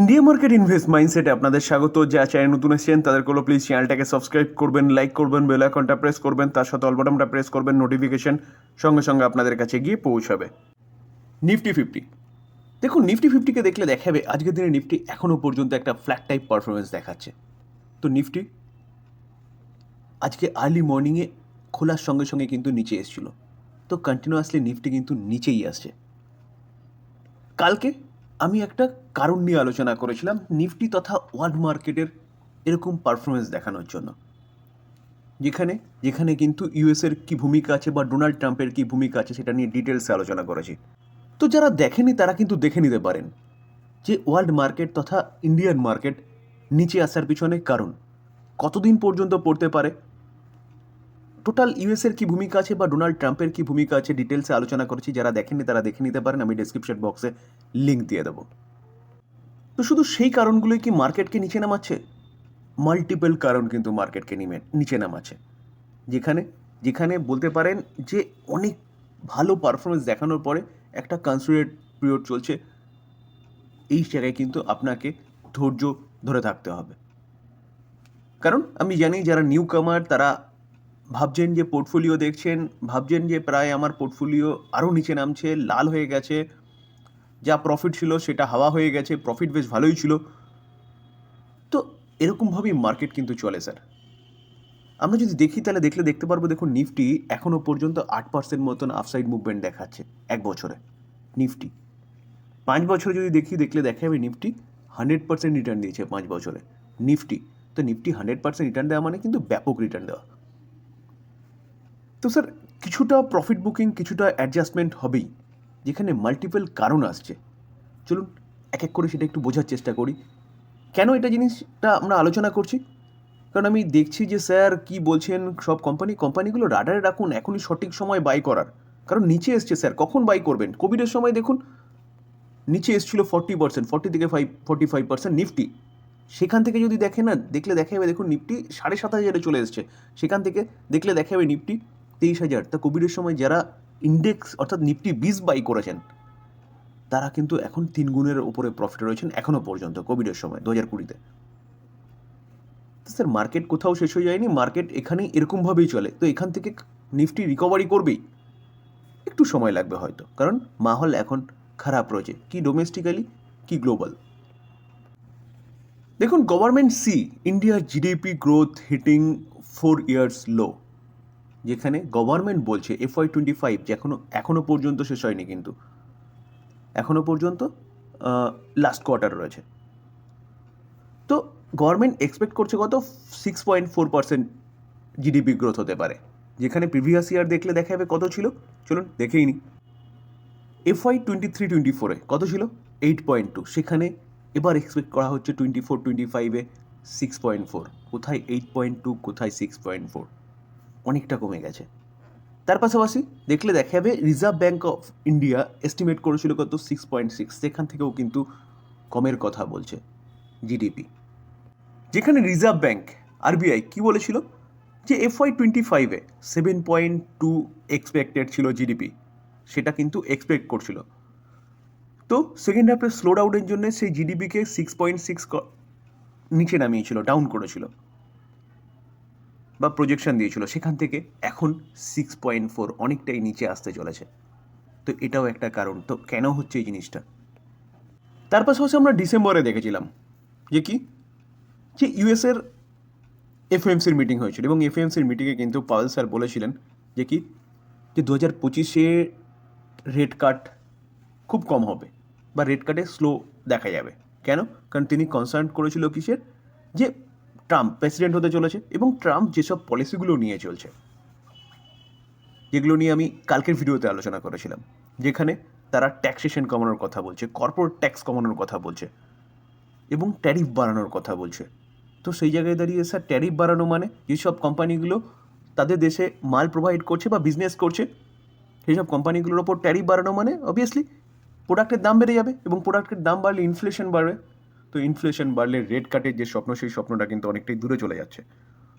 India market invest মাইন্ডসেটে আপনাদের স্বাগত। যা চ্যানেল নতুন এসেছেন তাদেরগুলো প্লিজ চ্যানেলটাকে সাবস্ক্রাইব করবেন লাইক করবেন বেল আইকনটা প্রেস করবেন, তার সাথে অল বাটনটা প্রেস করবেন নোটিফিকেশন সঙ্গে সঙ্গে আপনাদের কাছে গিয়ে পৌঁছাবে। নিফটি ফিফটি দেখুন নিফটি ফিফটিকে দেখলে দেখাবে, আজকের দিনে নিফটি এখনও পর্যন্ত একটা ফ্ল্যাট টাইপ পারফরমেন্স দেখাচ্ছে। তো নিফটি আজকে আর্লি মর্নিংয়ে খোলার সঙ্গে সঙ্গে কিন্তু নিচে এসেছিল। তো কন্টিনিউয়াসলি নিফটি কিন্তু নিচেই আসছে। কালকে আমি একটা কারণ নিয়ে আলোচনা করেছিলাম, নিফটি তথা ওয়ার্ল্ড মার্কেটের এরকম পারফরমেন্স দেখানোর জন্য। যেখানে যেখানে কিন্তু ইউএসের কী ভূমিকা আছে বা ডোনাল্ড ট্রাম্পের কী ভূমিকা আছে সেটা নিয়ে ডিটেলসে আলোচনা করেছি। তো যারা দেখেনি তারা কিন্তু দেখে নিতে পারেন যে ওয়ার্ল্ড মার্কেট তথা ইন্ডিয়ান মার্কেট নিচে আসার পিছনে কারণ। কতদিন পর্যন্ত পড়তে পারে টোটাল ইউএসের কী ভূমিকা আছে বা ডোনাল্ড ট্রাম্পের কী ভূমিকা আছে ডিটেলসে আলোচনা করেছি, যারা দেখেননি তারা দেখে নিতে পারেন, আমি ডেসক্রিপশন বক্সে লিঙ্ক দিয়ে দেবো। তো শুধু সেই কারণগুলোই কি মার্কেটকে নিচে নামাচ্ছে? মাল্টিপল কারণ কিন্তু মার্কেটকে নিমে, নিচে নামাচ্ছে। যেখানে যেখানে বলতে পারেন যে অনেক ভালো পারফরমেন্স দেখানোর পরে একটা কনসিডারেট পিরিয়ড চলছে, এই জায়গায় কিন্তু আপনাকে ধৈর্য ধরে থাকতে হবে। কারণ আমি জানি যারা নিউ কামার তারা ভাবছেন যে পোর্টফোলিও দেখছেন, ভাবছেন যে প্রায় আমার পোর্টফোলিও আরও নিচে নামছে, লাল হয়ে গেছে। যা প্রফিট ছিল সেটা হাওয়া হয়ে গেছে প্রফিট বেশ ভালোই ছিল। তো এরকমভাবেই মার্কেট কিন্তু চলে স্যার আমরা যদি দেখি, তাহলে দেখলে দেখতে পারব, দেখুন নিফটি এখনও পর্যন্ত আট পার্সেন্ট মতন আফসাইড মুভমেন্ট দেখাচ্ছে এক বছরে। নিফটি পাঁচ বছরে যদি দেখি, দেখলে দেখা যাবে নিফটি হান্ড্রেড পার্সেন্ট রিটার্ন দিয়েছে পাঁচ বছরে। নিফটি তো নিফটি হান্ড্রেড পার্সেন্ট রিটার্ন দেওয়া মানে কিন্তু ব্যাপক রিটার্ন দেওয়া। তো স্যার, কিছুটা প্রফিট বুকিং কিছুটা অ্যাডজাস্টমেন্ট হবেই। যেখানে মাল্টিপল কারণ আসছে। চলুন এক এক করে সেটা একটু বোঝার চেষ্টা করি। কেন এটা জিনিসটা আমরা আলোচনা করছি? কারণ আমি দেখছি যে স্যার কি বলছেন সব কোম্পানি কোম্পানিগুলো রাডারে রাখুন, এখনই সঠিক সময় বাই করার। কারণ নিচে এসছে স্যার, কখন বাই করবেন? কোভিডের সময় দেখুন, নিচে এসেছিল ফর্টি পার্সেন্ট ফর্টি থেকে five forty five percent Nifty সেখান থেকে যদি দেখে না, দেখলে দেখা যাবে দেখুন নিফটি সাড়ে সাত হাজারে চলে এসছে। সেখান থেকে দেখলে দেখা যাবে নিফটি তেইশ হাজার। তা কোভিডের সময় যারা ইন্ডেক্স অর্থাৎ নিফটি বিশ বাই করেছেন, তারা কিন্তু এখন তিন গুণের উপরে প্রফিটে রয়েছেন এখনও পর্যন্ত কোভিডের সময়, দু হাজার কুড়িতে। স্যার মার্কেট কোথাও শেষ হয়ে যায়নি মার্কেট এখানেই এরকমভাবেই চলে। তো এখান থেকে নিফটি রিকভারি করবেই। একটু সময় লাগবে হয়তো, কারণ মাহল এখন খারাপ রয়েছে। কি ডোমেস্টিক্যালি কি গ্লোবাল দেখুন গভর্নমেন্ট সি ইন্ডিয়ার GDP growth hitting four years low যেখানে গভর্নমেন্ট বলছে এফআই টোয়েন্টি ফাইভ যে এখনও এখনও পর্যন্ত শেষ হয়নি কিন্তু। এখনও পর্যন্ত লাস্ট কোয়ার্টার রয়েছে। তো গভর্নমেন্ট এক্সপেক্ট করছে কত? Six point four percent GDP growth হতে পারে। যেখানে প্রিভিয়াস ইয়ার দেখলে দেখা যাবে কত ছিল? চলুন দেখেই নি। এফআই টোয়েন্টি থ্রি টোয়েন্টি ফোরে কত ছিল? এইট পয়েন্ট টু সেখানে এবার এক্সপেক্ট করা হচ্ছে টোয়েন্টি ফোর টোয়েন্টি ফাইভে সিক্স পয়েন্ট ফোর কোথায় এইট পয়েন্ট টু কোথায় সিক্স পয়েন্ট ফোর অনেকটা কমে গেছে। তার পাশাপাশি দেখলে দেখা যাবে Reserve Bank of India estimate করেছিল কত? সিক্স পয়েন্ট সিক্স সেখান থেকেও কিন্তু কমের কথা বলছে জিডিপি যেখানে রিজার্ভ ব্যাঙ্ক আরবিআই কি বলেছিল? যে এফআই টোয়েন্টি ফাইভে সেভেন পয়েন্ট টু এক্সপেক্টেড ছিল জিডিপি সেটা কিন্তু এক্সপেক্ট করছিল। তো সেকেন্ড হাফে স্লো ডাউনের জন্য সেই জিডিপিকে সিক্স পয়েন্ট সিক্স নিচে নামিয়েছিল ডাউন করেছিল। বা প্রজেকশন দিয়েছিল, সেখান থেকে এখন সিক্স পয়েন্ট ফোর অনেকটাই নিচে আসতে চলেছে। তো এটাও একটা কারণ। তো কেন হচ্ছে এই জিনিসটা? তার পাশাপাশি আমরা ডিসেম্বরে দেখেছিলাম যে কি? যে ইউএসের এফএমসির মিটিং হয়েছিল এবং এফএমসির মিটিংয়ে কিন্তু পাল স্যার বলেছিলেন যে কি? যে দু হাজার পঁচিশে রেট কাট খুব কম হবে বা রেট কাটে স্লো দেখা যাবে। কেন? কারণ তিনি কনসার্ন করেছিল কিসের? যে ট্রাম্প প্রেসিডেন্ট হতে চলেছে এবং ট্রাম্প যেসব পলিসিগুলো নিয়ে চলছে, যেগুলো নিয়ে আমি কালকের ভিডিওতে আলোচনা করেছিলাম, যেখানে তারা ট্যাক্সেশন কমানোর কথা বলছে কর্পোরেট ট্যাক্স কমানোর কথা বলছে এবং ট্যারিফ বাড়ানোর কথা বলছে। তো সেই জায়গায় দাঁড়িয়ে স্যার ট্যারিফ বাড়ানো মানে যেসব কোম্পানিগুলো তাদের দেশে মাল প্রোভাইড করছে বা বিজনেস করছে সেই সব কোম্পানিগুলোর ওপর ট্যারিফ বাড়ানো মানে অবভিয়াসলি প্রোডাক্টের দাম বেড়ে যাবে এবং প্রোডাক্টের দাম বাড়লে ইনফ্লেশন বাড়বে। তো ইনফ্লেশন বাড়লে রেট কাটের যে স্বপ্ন, সেই স্বপ্নটা কিন্তু অনেকটাই দূরে চলে যাচ্ছে।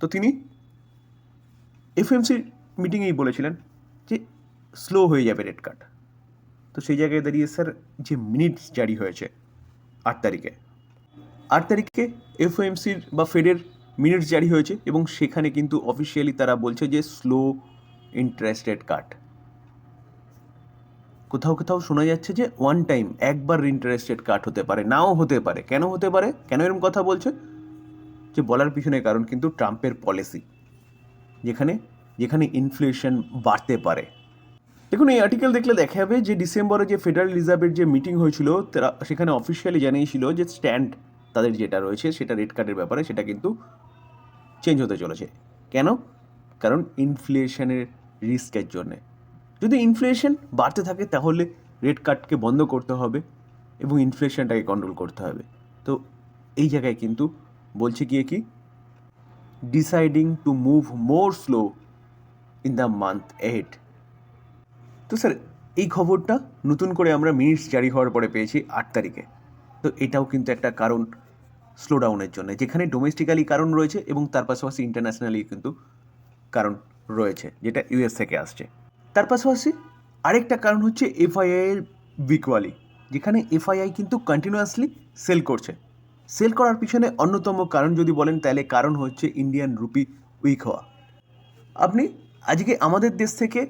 তো তিনি এফএমসি মিটিংয়েই বলেছিলেন যে স্লো হয়ে যাবে রেট কাট তো সেই জায়গায় দাঁড়িয়ে স্যার যে মিনিটস জারি হয়েছে, আট তারিখে আট তারিখে এফওএমসির বা ফেডের মিনিটস জারি হয়েছে এবং সেখানে কিন্তু অফিসিয়ালি তারা বলছে যে স্লো ইন্টারেস্ট রেট কাট কোথাও কোথাও শোনা যাচ্ছে যে ওয়ান টাইম একবার ইন্টারেস্ট রেট কাট হতে পারে। নাও হতে পারে। কেন হতে পারে? কেন এরকম কথা বলছে? যে বলার পিছনে কারণ কিন্তু ট্রাম্পের পলিসি যেখানে যেখানে ইনফ্লেশন বাড়তে পারে। দেখুন, এই আর্টিকেল দেখলে দেখা যাবে যে ডিসেম্বরে যে ফেডারেল রিজার্ভের যে মিটিং হয়েছিল, তারা সেখানে অফিসিয়ালি জানিয়েছিল যে স্ট্যান্ড তাদের যেটা রয়েছে, সেটা রেট কার্ডের ব্যাপারে, সেটা কিন্তু চেঞ্জ হতে চলেছে। কেন? কারণ ইনফ্লেশনের রিস্কের জন্যে। যদি ইনফ্লেশন বাড়তে থাকে, তাহলে রেট কাটকে বন্ধ করতে হবে এবং ইনফ্লেশনটাকে কন্ট্রোল করতে হবে। তো এই জায়গায় কিন্তু বলছে গিয়ে কি? Deciding to move more slow in the month ahead তো স্যার এই খবরটা নতুন করে আমরা মিনিটস জারি হওয়ার পরে পেয়েছি আট তারিখে। তো এটাও কিন্তু একটা কারণ স্লো ডাউনের জন্য। যেখানে ডোমেস্টিক্যালি কারণ রয়েছে এবং তার পাশাপাশি ইন্টারন্যাশনালি কিন্তু কারণ রয়েছে, যেটা ইউএস থেকে আসছে। তার পাশাপাশি আরেকটা কারণ হচ্ছে এফআইআই এর বিকওয়ালি যেখানে এফআইআই কিন্তু কন্টিনিউয়াসলি সেল করছে। সেল করার পিছনে অন্যতম কারণ যদি বলেন, তাহলে কারণ হচ্ছে ইন্ডিয়ান রুপি উইক হওয়া। আপনি আজকে আমাদের দেশ থেকে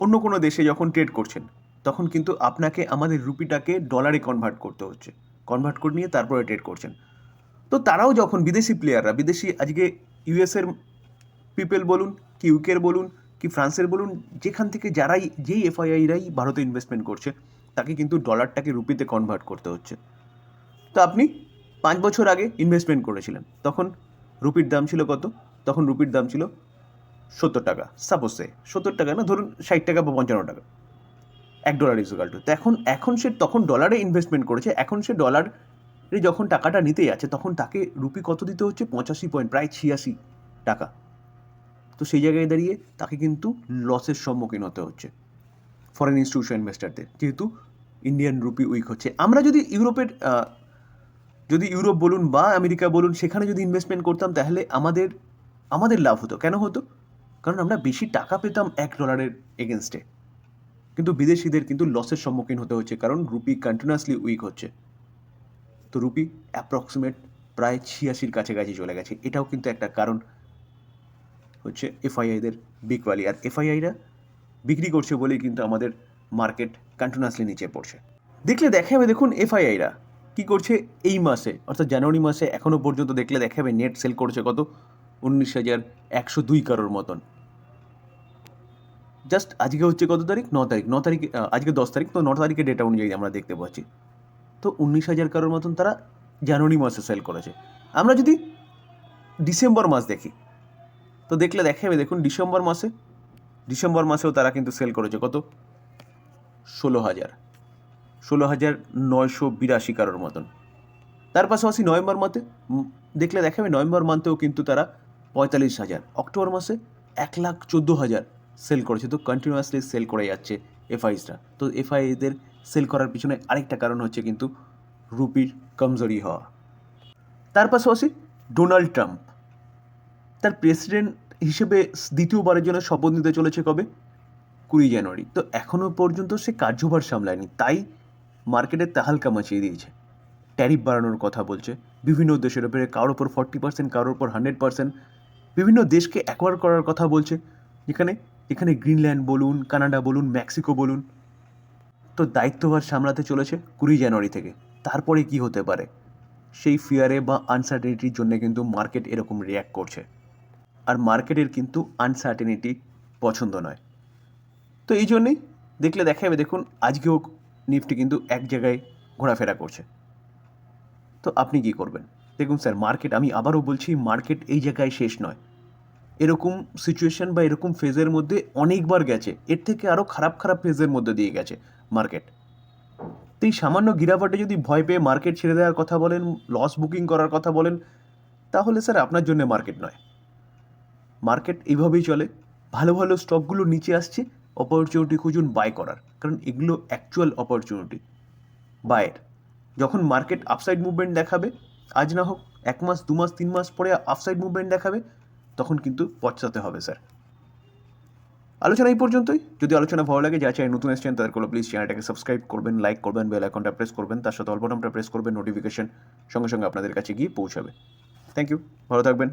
অন্য কোনো দেশে যখন ট্রেড করছেন, তখন কিন্তু আপনাকে আমাদের রুপিটাকে ডলারে কনভার্ট করতে হচ্ছে। কনভার্ট করে নিয়ে তারপরে ট্রেড করছেন। তো তারাও যখন বিদেশি প্লেয়াররা বিদেশি আজকে ইউএসের পিপল বলুন, কি ইউকের বলুন কি ফ্রান্সের বলুন, যেখান থেকে যারাই, যেই এফআইআইরাই ভারতে ইনভেস্টমেন্ট করছে, তাকে কিন্তু ডলারটাকে রুপিতে কনভার্ট করতে হচ্ছে। তো আপনি পাঁচ বছর আগে ইনভেস্টমেন্ট করেছিলেন, তখন রুপির দাম ছিল কত? তখন রুপির দাম ছিল সত্তর টাকা। সাপোজ সে সত্তর টাকা না, ধরুন ষাট টাকা বা পঞ্চান্ন টাকা। এক ডলার ইজুকাল তো এখন এখন সে, তখন ডলারে ইনভেস্টমেন্ট করেছে, এখন সে ডলারে যখন টাকাটা নিতে যাচ্ছে তখন তাকে রুপি কত দিতে হচ্ছে? পঁচাশি পয়েন্ট প্রায় ছিয়াশি টাকা। তো সেই জায়গায় দাঁড়িয়ে তাকে কিন্তু লসের সম্মুখীন হতে হচ্ছে ফরেন ইনস্টিটিউশন ইনভেস্টারদের যেহেতু ইন্ডিয়ান রুপি উইক হচ্ছে। আমরা যদি ইউরোপের যদি ইউরোপ বলুন বা আমেরিকা বলুন, সেখানে যদি ইনভেস্টমেন্ট করতাম, তাহলে আমাদের আমাদের লাভ হতো। কেন হতো? কারণ আমরা বেশি টাকা পেতাম এক ডলারের এগেনস্টে কিন্তু বিদেশিদের কিন্তু লসের সম্মুখীন হতে হচ্ছে, কারণ রুপি কন্টিনিউয়াসলি উইক হচ্ছে। তো রুপি অ্যাপ্রক্সিমেট প্রায় ছিয়াশির কাছাকাছি চলে গেছে। এটাও কিন্তু একটা কারণ। হচ্ছে এফআইআইদের ভ্যালি আর এফআইআইরা বিক্রি করছে বলেই কিন্তু আমাদের মার্কেট কন্টিনিউয়াসলি নিচে পড়ছে। দেখলে দেখা যাবে দেখুন এফআইআইরা কি করছে এই মাসে, অর্থাৎ জানুয়ারি মাসে এখনও পর্যন্ত দেখলে দেখা যাবে নেট সেল করছে কত? উনিশ হাজার একশো দুই কারোর মতন। জাস্ট আজকে হচ্ছে কত তারিখ? ন তারিখ। ন তারিখ আজকে দশ তারিখ, তো ন তারিখের ডেটা অনুযায়ী আমরা দেখতে পাচ্ছি। তো উনিশ হাজার কারোর মতন তারা জানুয়ারি মাসে সেল করেছে। আমরা যদি ডিসেম্বর মাস দেখি তো দেখলে দেখা যাবে দেখুন, ডিসেম্বর মাসে, ডিসেম্বর মাসেও তারা কিন্তু সেল করেছে কত? ষোলো হাজার। ষোলো হাজার নয়শো বিরাশি কারোর মতন। তার পাশাপাশি নভেম্বর মাসে দেখলে দেখা যাবে নভেম্বর মান্থেও কিন্তু তারা পঁয়তাল্লিশ হাজার। অক্টোবর মাসে এক লাখ চোদ্দ হাজার সেল করেছে। তো কন্টিনিউয়াসলি সেল করে যাচ্ছে এফআইসরা তো এফআইদের সেল করার পিছনে আরেকটা কারণ হচ্ছে কিন্তু রুপির কমজোরি হওয়া। তার পাশাপাশি ডোনাল্ড ট্রাম্প। তার প্রেসিডেন্ট হিসেবে দ্বিতীয়বারের জন্য শপথ নিতে চলেছে কবে? কুড়ি জানুয়ারি। তো এখনও পর্যন্ত সে কার্যভার সামলায়নি। তাই মার্কেটে তাহালকা মাচিয়ে দিয়েছে। ট্যারিফ বাড়ানোর কথা বলছে। বিভিন্ন দেশের ওপরে কারোর ওপর ফর্টি পার্সেন্ট কারোর ওপর হান্ড্রেড পার্সেন্ট বিভিন্ন দেশকে অ্যাকোয়ার করার কথা বলছে। যেখানে এখানে গ্রিনল্যান্ড বলুন কানাডা বলুন মেক্সিকো বলুন। তো দায়িত্বভার সামলাতে চলেছে কুড়ি জানুয়ারি থেকে। তারপরে কি হতে পারে? সেই ফিয়ারে বা আনসার্টেনিটির জন্য কিন্তু মার্কেট এরকম রিয়্যাক্ট করছে। আর মার্কেটের কিন্তু আনসার্টেনিটি পছন্দ নয়। তো এই জন্যেই দেখলে দেখা যাবে দেখুন আজকেও নিফটি কিন্তু এক জায়গায় ঘোরাফেরা করছে। তো আপনি কি করবেন? দেখুন স্যার, মার্কেট, আমি আবারও বলছি, মার্কেট এই জায়গায় শেষ নয়। এরকম সিচুয়েশন বা এরকম ফেজের মধ্যে অনেকবার গেছে। এর থেকে আরও খারাপ খারাপ ফেজের মধ্যে দিয়ে গেছে মার্কেট। তো এই সামান্য গিরাবাটে যদি ভয় পেয়ে মার্কেট ছেড়ে দেওয়ার কথা বলেন লস বুকিং করার কথা বলেন, তাহলে স্যার আপনার জন্য মার্কেট নয়। মার্কেট এইভাবেই চলে। ভালো ভালো স্টকগুলো নিচে আসছে অপরচুনিটি খুঁজুন বাই করার। কারণ এগুলো অ্যাকচুয়াল অপরচুনিটি বায়ের যখন মার্কেট আপসাইড মুভমেন্ট দেখাবে, আজ না হোক, এক মাস, দু মাস, তিন মাস পরে আপসাইড মুভমেন্ট দেখাবে, তখন কিন্তু পচাতে হবে স্যার আলোচনা এই পর্যন্তই। যদি আলোচনা ভালো লাগে যা চাই নতুন এসছেন তাদের প্লিজ চ্যানেলটাকে সাবস্ক্রাইব করবেন লাইক করবেন বেল আইকনটা প্রেস করবেন। তার সাথে অল্প নামটা প্রেস করবেন নোটিফিকেশন সঙ্গে সঙ্গে আপনাদের কাছে গিয়ে পৌঁছাবে। থ্যাংক ইউ ভালো থাকবেন।